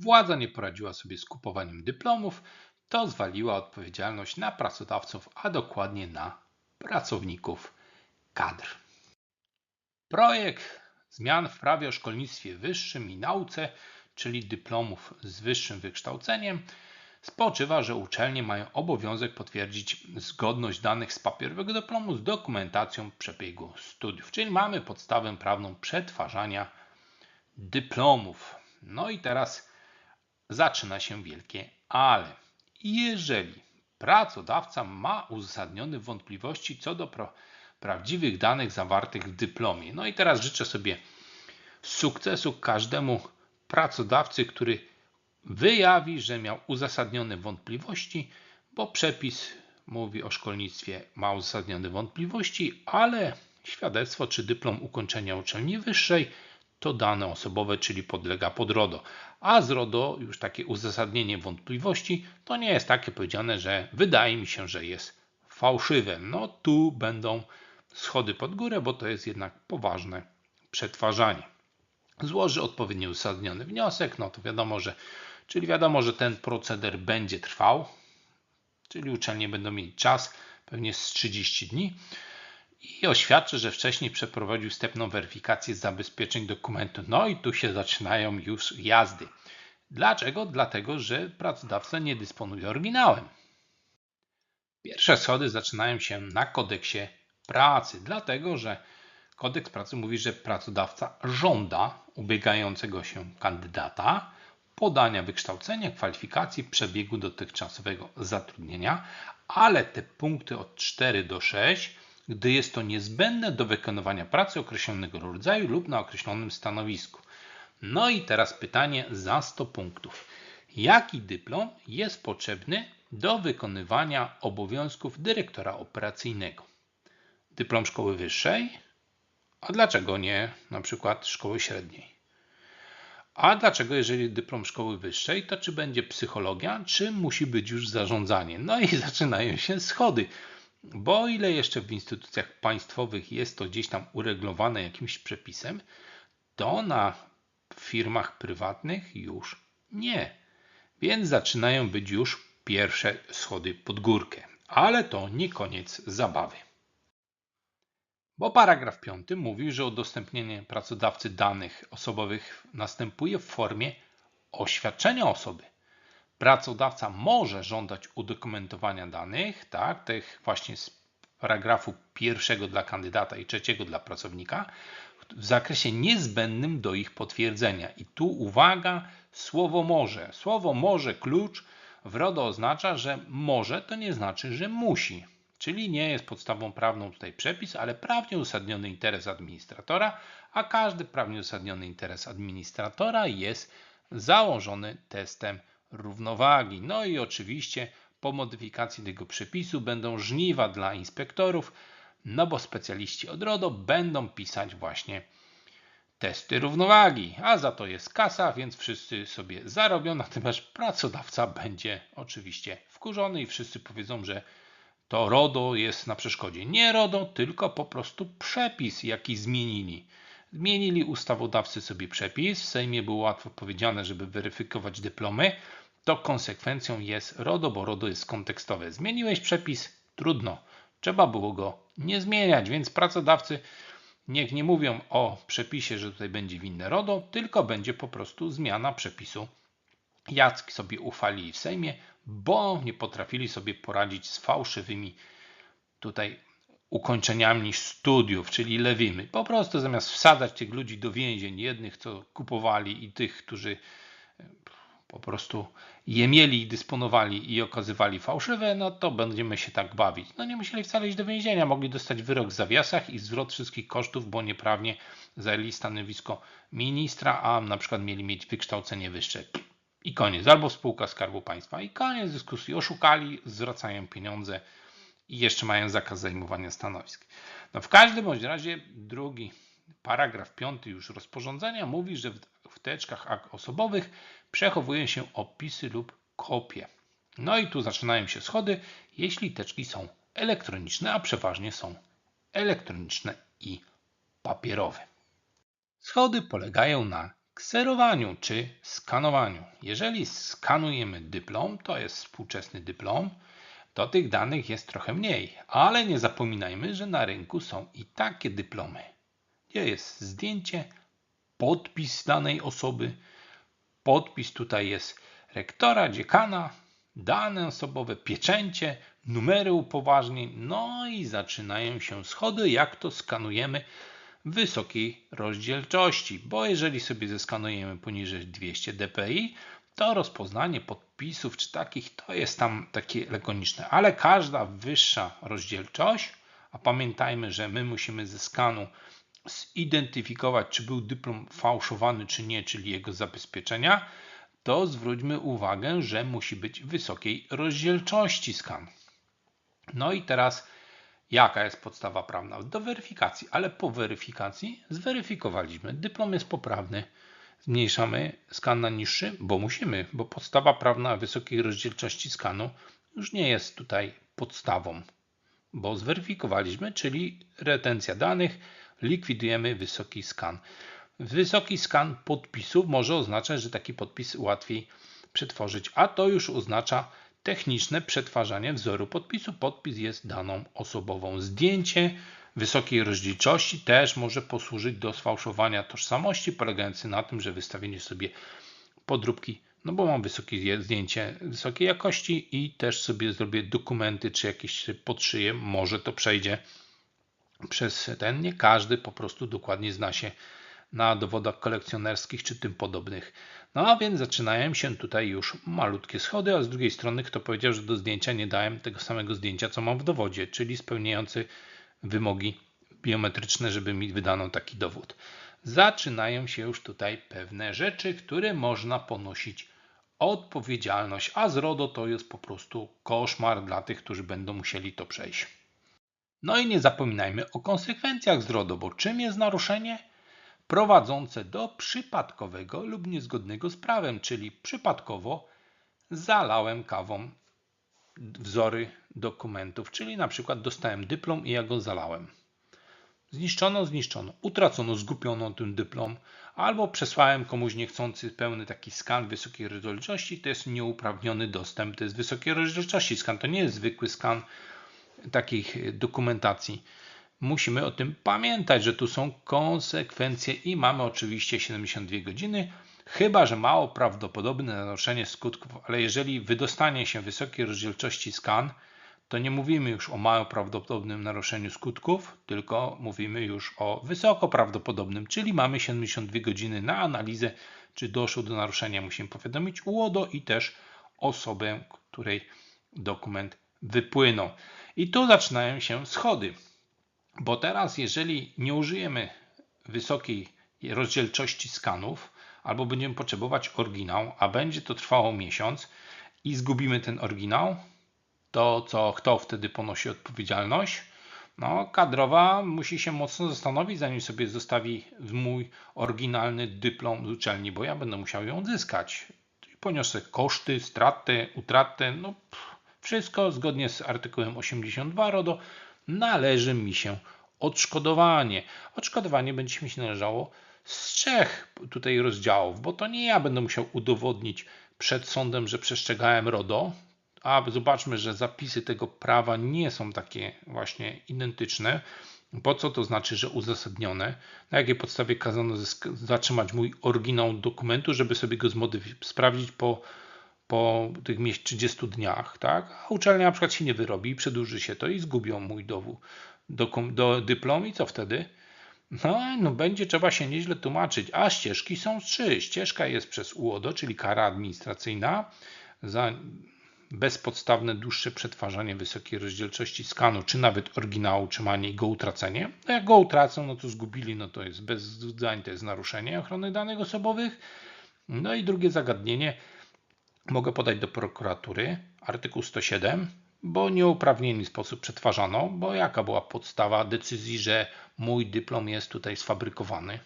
władza nie poradziła sobie z kupowaniem dyplomów, to zwaliła odpowiedzialność na pracodawców, a dokładnie na pracowników kadr. Projekt zmian w prawie o szkolnictwie wyższym i nauce, czyli dyplomów z wyższym wykształceniem, spoczywa, że uczelnie mają obowiązek potwierdzić zgodność danych z papierowego dyplomu z dokumentacją przebiegu studiów, czyli mamy podstawę prawną przetwarzania dyplomów. No i teraz zaczyna się wielkie ale. Jeżeli pracodawca ma uzasadnione wątpliwości co do pra prawdziwych danych zawartych w dyplomie, no i teraz życzę sobie sukcesu każdemu pracodawcy, który wyjawi, że miał uzasadnione wątpliwości, bo przepis mówi o szkolnictwie ma uzasadnione wątpliwości, ale świadectwo czy dyplom ukończenia uczelni wyższej to dane osobowe, czyli podlega pod RODO. A z RODO już takie uzasadnienie wątpliwości to nie jest takie powiedziane, że wydaje mi się, że jest fałszywe. No tu będą schody pod górę, bo to jest jednak poważne przetwarzanie. Złoży odpowiednio uzasadniony wniosek, no to wiadomo, że czyli wiadomo, że ten proceder będzie trwał, czyli uczelnie będą mieli czas, pewnie z 30 dni i oświadczy, że wcześniej przeprowadził wstępną weryfikację zabezpieczeń dokumentu. No i tu się zaczynają już jazdy. Dlaczego? Dlatego, że pracodawca nie dysponuje oryginałem. Pierwsze schody zaczynają się na kodeksie pracy, dlatego że kodeks pracy mówi, że pracodawca żąda ubiegającego się kandydata podania wykształcenia, kwalifikacji, przebiegu dotychczasowego zatrudnienia, ale te punkty od 4 do 6 gdy jest to niezbędne do wykonywania pracy określonego rodzaju lub na określonym stanowisku. No i teraz pytanie za 100 punktów. Jaki dyplom jest potrzebny do wykonywania obowiązków dyrektora operacyjnego? Dyplom szkoły wyższej? A dlaczego nie na przykład szkoły średniej? A dlaczego, jeżeli dyplom szkoły wyższej, to czy będzie psychologia, czy musi być już zarządzanie? No i zaczynają się schody. Bo o ile jeszcze w instytucjach państwowych jest to gdzieś tam uregulowane jakimś przepisem, to na firmach prywatnych już nie. Więc zaczynają być już pierwsze schody pod górkę. Ale to nie koniec zabawy. Bo paragraf 5 mówi, że udostępnienie pracodawcy danych osobowych następuje w formie oświadczenia osoby pracodawca może żądać udokumentowania danych, tak, tych właśnie z paragrafu pierwszego dla kandydata i trzeciego dla pracownika, w zakresie niezbędnym do ich potwierdzenia. I tu uwaga, słowo może. Słowo może, klucz w RODO oznacza, że może to nie znaczy, że musi. Czyli nie jest podstawą prawną tutaj przepis, ale prawnie uzasadniony interes administratora, a każdy prawnie uzasadniony interes administratora jest założony testem równowagi. No i oczywiście po modyfikacji tego przepisu będą żniwa dla inspektorów, no bo specjaliści od RODO będą pisać właśnie testy równowagi, a za to jest kasa, więc wszyscy sobie zarobią, natomiast pracodawca będzie oczywiście wkurzony i wszyscy powiedzą, że to RODO jest na przeszkodzie. Nie RODO, tylko po prostu przepis, jaki zmienili. Zmienili ustawodawcy sobie przepis, w Sejmie było łatwo powiedziane, żeby weryfikować dyplomy, to konsekwencją jest RODO, bo RODO jest kontekstowe. Zmieniłeś przepis? Trudno. Trzeba było go nie zmieniać, więc pracodawcy niech nie mówią o przepisie, że tutaj będzie winne RODO, tylko będzie po prostu zmiana przepisu. Jacki sobie ufali w Sejmie, bo nie potrafili sobie poradzić z fałszywymi tutaj ukończeniami studiów, czyli lewymi. Po prostu zamiast wsadzać tych ludzi do więzień, jednych co kupowali i tych, którzy po prostu je mieli, dysponowali i okazywali fałszywe, no to będziemy się tak bawić. No nie musieli wcale iść do więzienia, mogli dostać wyrok w zawiasach i zwrot wszystkich kosztów, bo nieprawnie zajęli stanowisko ministra, a na przykład mieli mieć wykształcenie wyższe. I koniec. Albo spółka Skarbu Państwa. I koniec dyskusji. Oszukali, zwracają pieniądze i jeszcze mają zakaz zajmowania stanowisk. No w każdym bądź razie drugi paragraf piąty już rozporządzenia mówi, że w teczkach akt osobowych przechowuje się opisy lub kopie. No i tu zaczynają się schody, jeśli teczki są elektroniczne, a przeważnie są elektroniczne i papierowe. Schody polegają na kserowaniu czy skanowaniu. Jeżeli skanujemy dyplom, to jest współczesny dyplom, to tych danych jest trochę mniej, ale nie zapominajmy, że na rynku są i takie dyplomy, gdzie jest zdjęcie, podpis danej osoby, podpis tutaj jest rektora, dziekana, dane osobowe, pieczęcie, numery upoważnień, no i zaczynają się schody, jak to skanujemy wysokiej rozdzielczości, bo jeżeli sobie zeskanujemy poniżej 200 dpi, to rozpoznanie podpisów czy takich to jest tam takie lakoniczne, ale każda wyższa rozdzielczość, a pamiętajmy, że my musimy ze skanu zidentyfikować, czy był dyplom fałszowany, czy nie, czyli jego zabezpieczenia, to zwróćmy uwagę, że musi być wysokiej rozdzielczości skan. No i teraz jaka jest podstawa prawna do weryfikacji, ale po weryfikacji zweryfikowaliśmy, dyplom jest poprawny. Zmniejszamy skan na niższy, bo musimy, bo podstawa prawna wysokiej rozdzielczości skanu już nie jest tutaj podstawą, bo zweryfikowaliśmy, czyli retencja danych, likwidujemy wysoki skan. Wysoki skan podpisów może oznaczać, że taki podpis łatwiej przetworzyć, a to już oznacza techniczne przetwarzanie wzoru podpisu. Podpis jest daną osobową. Zdjęcie wysokiej rozdzielczości też może posłużyć do sfałszowania tożsamości, polegający na tym, że wystawienie sobie podróbki, no bo mam wysokie zdjęcie wysokiej jakości i też sobie zrobię dokumenty czy jakieś podszyję, może to przejdzie przez ten. Nie każdy po prostu dokładnie zna się na dowodach kolekcjonerskich czy tym podobnych. No a więc zaczynają się tutaj już malutkie schody, a z drugiej strony kto powiedział, że do zdjęcia nie dałem tego samego zdjęcia, co mam w dowodzie, czyli spełniający wymogi biometryczne, żeby mi wydano taki dowód. Zaczynają się już tutaj pewne rzeczy, które można ponosić odpowiedzialność, a z RODO to jest po prostu koszmar dla tych, którzy będą musieli to przejść. No i nie zapominajmy o konsekwencjach z RODO, bo czym jest naruszenie? Prowadzące do przypadkowego lub niezgodnego z prawem, czyli przypadkowo zalałem kawą wzory dokumentów, czyli na przykład dostałem dyplom i ja go zalałem. Zniszczono, zniszczono, utracono, zgupiono ten dyplom, albo przesłałem komuś niechcący pełny taki skan wysokiej rozdzielczości, to jest nieuprawniony dostęp, to jest wysokiej rozdzielczości skan, to nie jest zwykły skan takich dokumentacji musimy o tym pamiętać, że tu są konsekwencje i mamy oczywiście 72 godziny, chyba że mało prawdopodobne naruszenie skutków, ale jeżeli wydostanie się wysokiej rozdzielczości skan, to nie mówimy już o mało prawdopodobnym naruszeniu skutków, tylko mówimy już o wysoko prawdopodobnym, czyli mamy 72 godziny na analizę, czy doszło do naruszenia. Musimy powiadomić UODO i też osobę, której dokument wypłynął. I tu zaczynają się schody. Bo teraz, jeżeli nie użyjemy wysokiej rozdzielczości skanów, albo będziemy potrzebować oryginał, a będzie to trwało miesiąc i zgubimy ten oryginał, to co kto wtedy ponosi odpowiedzialność? No, kadrowa musi się mocno zastanowić, zanim sobie zostawi mój oryginalny dyplom z uczelni, bo ja będę musiał ją odzyskać. Poniosę koszty, straty, utraty, no pff, wszystko zgodnie z artykułem 82 RODO należy mi się odszkodowanie. Odszkodowanie będzie mi się należało z trzech tutaj rozdziałów, bo to nie ja będę musiał udowodnić przed sądem, że przestrzegałem RODO, a zobaczmy, że zapisy tego prawa nie są takie właśnie identyczne. Po co to znaczy, że uzasadnione? Na jakiej podstawie kazano zatrzymać mój oryginał dokumentu, żeby sobie go sprawdzić po po tych 30 dniach, tak? A uczelnia na przykład się nie wyrobi, przedłuży się to i zgubią mój dowód do, do i co wtedy? No, no będzie trzeba się nieźle tłumaczyć, a ścieżki są trzy. Ścieżka jest przez UODO, czyli kara administracyjna za bezpodstawne dłuższe przetwarzanie wysokiej rozdzielczości skanu, czy nawet oryginału, trzymanie i go utracenie. No jak go utracą, no to zgubili, no to jest bez zdań, to jest naruszenie ochrony danych osobowych. No i drugie zagadnienie, mogę podać do prokuratury, artykuł 107, bo nieuprawnieni sposób przetwarzano, bo jaka była podstawa decyzji, że mój dyplom jest tutaj sfabrykowany.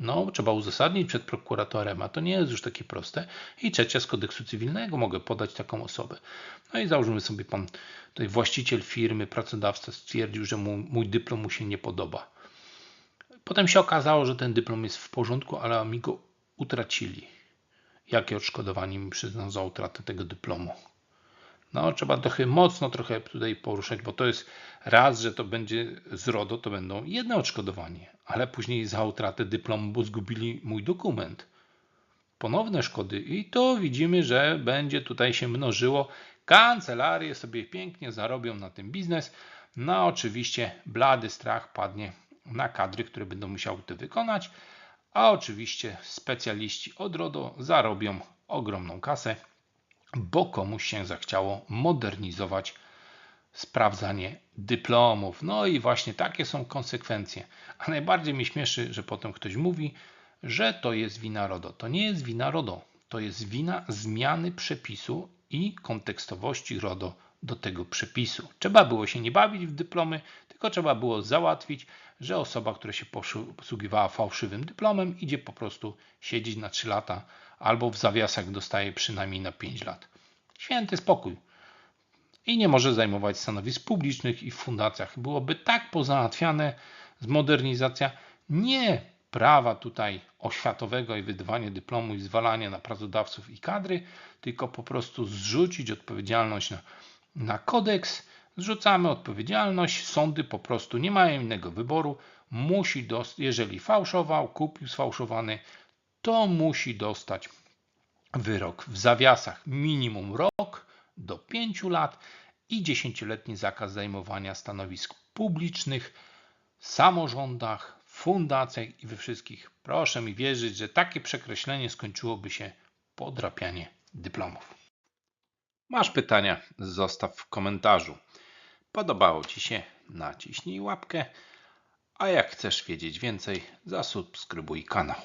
No, trzeba uzasadnić przed prokuratorem, a to nie jest już takie proste. I trzecia z kodeksu cywilnego mogę podać taką osobę. No i załóżmy sobie pan, tutaj właściciel firmy, pracodawca stwierdził, że mu, mój dyplom mu się nie podoba. Potem się okazało, że ten dyplom jest w porządku, ale mi go utracili? Jakie odszkodowanie mi przyznał za utratę tego dyplomu? No, trzeba trochę mocno trochę tutaj poruszać, bo to jest raz, że to będzie z RODO, to będą jedno odszkodowanie, ale później za utratę dyplomu, bo zgubili mój dokument. Ponowne szkody i to widzimy, że będzie tutaj się mnożyło. Kancelarie sobie pięknie zarobią na tym biznes. No oczywiście blady strach padnie na kadry, które będą musiały to wykonać, a oczywiście specjaliści od RODO zarobią ogromną kasę bo komuś się zachciało modernizować sprawdzanie dyplomów. No i właśnie takie są konsekwencje. A najbardziej mi śmieszy, że potem ktoś mówi, że to jest wina RODO. To nie jest wina RODO, to jest wina zmiany przepisu i kontekstowości RODO do tego przepisu. Trzeba było się nie bawić w dyplomy, tylko trzeba było załatwić, że osoba, która się posługiwała fałszywym dyplomem, idzie po prostu siedzieć na 3 lata albo w zawiasach dostaje przynajmniej na 5 lat. Święty spokój. I nie może zajmować stanowisk publicznych i w fundacjach. Byłoby tak pozałatwiane z modernizacja nie prawa tutaj oświatowego i wydawanie dyplomu i zwalanie na pracodawców i kadry, tylko po prostu zrzucić odpowiedzialność na, na kodeks, zrzucamy odpowiedzialność, sądy po prostu nie mają innego wyboru, musi dostać, jeżeli fałszował, kupił sfałszowany, to musi dostać wyrok w zawiasach minimum rok do 5 lat i 10-letni zakaz zajmowania stanowisk publicznych samorządach, fundacjach i we wszystkich. Proszę mi wierzyć, że takie przekreślenie skończyłoby się podrapianie dyplomów. Masz pytania? Zostaw w komentarzu. Podobało Ci się? Naciśnij łapkę. A jak chcesz wiedzieć więcej, zasubskrybuj kanał.